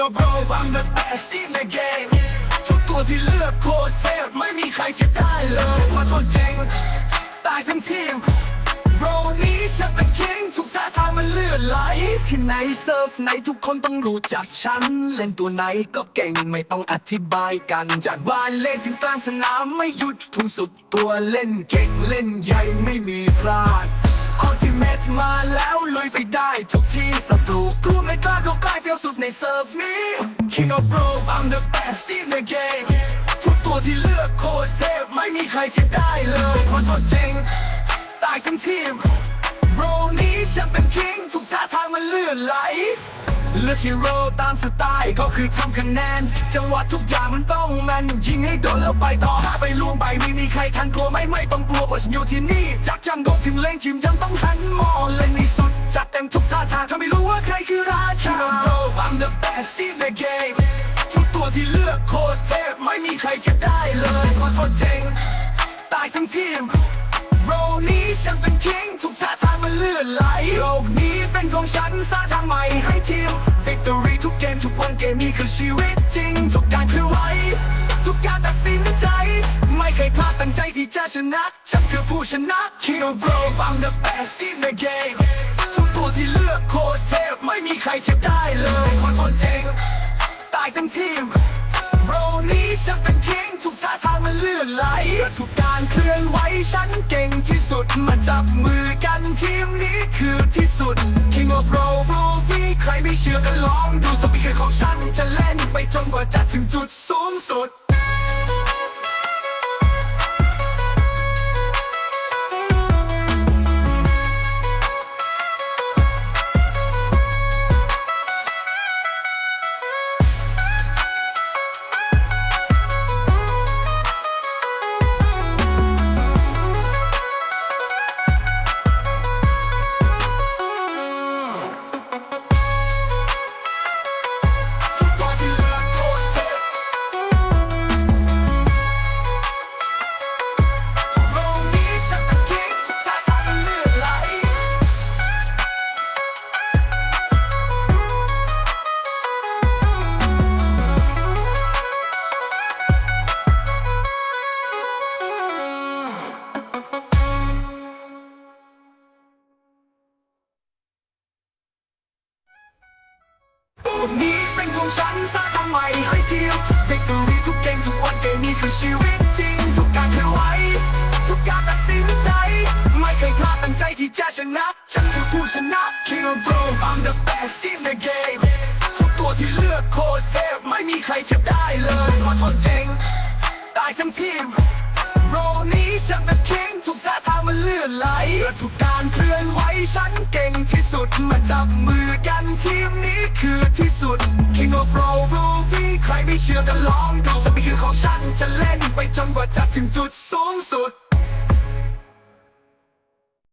of Roll I'm the best in the game ทุกตัวที่เลือกโคตรเทพไม่มีใครเทียบได้เลยเพราะทนเจ๋งตายทั้งทีมโรนี้ฉันเป็น king ทุกท่าทางมันเลื่อนไหลที่ไหนเซิร์ฟไหนทุกคนต้องรู้จักฉัน เล่นตัวไหนก็เก่งไม่ต้องอธิบายกัน จากบ้านเล่นถึงกลางสนามไม่หยุดทุ่งสุดตัวเล่นเก่งเล่นใหญ่ไม่มีพลาดอัลติเมทมาแล้วลุยไปได้ทุก ยวสุดในเซิร์ฟนี้ King of Rope I'm the best in the game ทุกตัวที่เลือกโคตรเทพไม่มีใครเทียบได้เลยเพราะทนจริงตายทั้งทีมโรนี้ฉันเป็น king ทุกท่าทางมันเลื่อนไหล เลือกฮีโร่ตามสไตล์ก็คือทำคะแนน จังหวะทุกอย่างมันต้องแมนยิงให้โดนแล้วไปต่อหาไปล่วงไปไม่มีใครทันกลัวไม่ไม่ต้องกลัวเพราะฉันอยู่ที่นี่ จากจังโดถึงเล่งทีมยังต้องหันมองเล่นในสุด จัดเต็มทุกท่าทางถ้าไม่รู้ว่าใครคือราชา I'm the best in the game ทุกตัวที่เลือกโคตรเทพไม่มีใครเทียบได้เลยเพราะทนเจ๋งตายทั้งทีมโรนี้ฉันเป็น king ทุกท่าทางมันเลื่อนไหล ของฉันสร้างทางใหม่ให้ทีม Victory ทุกเกมทุกวันเกมนี้คือชีวิตจริง ทุกการเคลื่อนไหวทุกการตัดสินใจ ไม่เคยพลาดตั้งใจที่จะชนะ ฉันคือผู้ชนะ King of Rope I'm the best in the game ทุกตัวที่เลือกโคตรเทพไม่มีใครเทียบได้เลยคนคนเจ๋งตายทั้งทีม ไหลทุกการเคลื่อนไหวฉันเก่งที่สุดมาจับมือกันทีมนี้คือที่สุด King of Roll r o v ใครไม่เชื่อก็ลองดูสปีกเกอร์ของฉันจะเล่นไปจนกว่าจะถึงจุดสูงสุด นี้เป็นของฉันสร้างทางใหม่ให้เที่ยว Victory ทุกเกมทุกวันเกมนี้คือชีวิตจริง ทุกการเคลื่อนไหวทุกการตัดสินใจ ไม่เคยพลาดตั้งใจที่จะชนะ ฉันคือผู้ชนะ King of Rope I'm the best in the game ทุกตัวที่เลือกโคตรเทพไม่มีใครเทียบได้เลยเพราะทนเจ๋งตายทั้งทีมโรนี้ฉันเป็น king ทุกท่าทางมันเลื่อนไหลทุกการเคลื่อนไหวฉันเก่งที่สุดมาจับมือ ทีมนี้คือที่สุด King of Roll r o v ใครไม่เชื่อก็ลองดูสปีคือของฉันจะเล่นไปจนกว่าจะถึงจุด